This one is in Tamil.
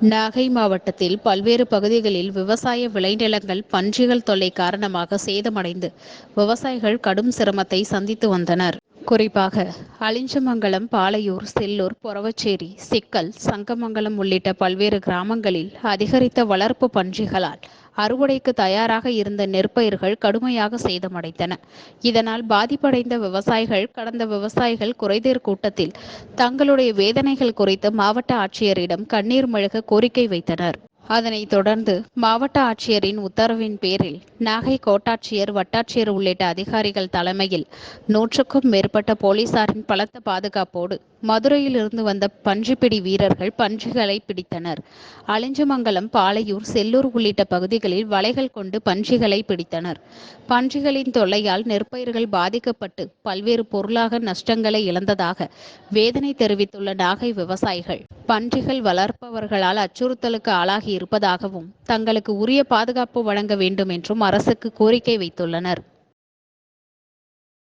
நாகை மாவட்டத்தில் பல்வேறு பகுதிகளில் விவசாய விளைநிலங்கள் பன்றிகள் தொல்லை காரணமாக சேதமடைந்து விவசாயிகள் கடும் சிரமத்தை சந்தித்து வந்தனர். குறிப்பாக அலிஞ்சமங்கலம் பாலையூர் செல்லூர் பொறவச்சேரி சிக்கல் சங்கமங்கலம் உள்ளிட்ட பல்வேறு கிராமங்களில் அதிகரித்த வளர்ப்பு பன்றிகளால் அறுவடைக்கு தயாராக இருந்த நெற்பயிர்கள் கடுமையாக சேதமடைந்தன. இதனால் பாதிப்படைந்த விவசாயிகள் கடந்த விவசாயிகள் குறைதீர் கூட்டத்தில் தங்களுடைய வேதனைகள் குறித்து மாவட்ட ஆட்சியரிடம் கண்ணீர் மழக கோரிக்கை வைத்தனர். அதனைத் தொடர்ந்து மாவட்ட ஆட்சியரின் உத்தரவின் பேரில் நாகை கோட்டாட்சியர் வட்டாட்சியர் உள்ளிட்ட அதிகாரிகள் தலைமையில் நூற்றுக்கும் மேற்பட்ட போலீசாரின் பலத்த பாதுகாப்போடு மதுரையிலிருந்து வந்த பன்றிப்பிடி வீரர்கள் பன்றிகளை பிடித்தனர். அலிஞ்சமங்கலம் பாலையூர் செல்லூர் உள்ளிட்ட பகுதிகளில் வலைகள் கொண்டு பன்றிகளை பிடித்தனர். பன்றிகளின் தொல்லையால் நெற்பயிர்கள் பாதிக்கப்பட்டு பல்வேறு பொருளாக நஷ்டங்களை இழந்ததாக வேதனை தெரிவித்துள்ள நாகை விவசாயிகள் பன்றிகள் வளர்ப்பவர்களால் அச்சுறுத்தலுக்கு ஆளாகி இருப்பதாகவும் தங்களுக்கு உரிய பாதுகாப்பு வழங்க வேண்டும் என்றும் அரசுக்கு கோரிக்கை வைத்துள்ளனர்.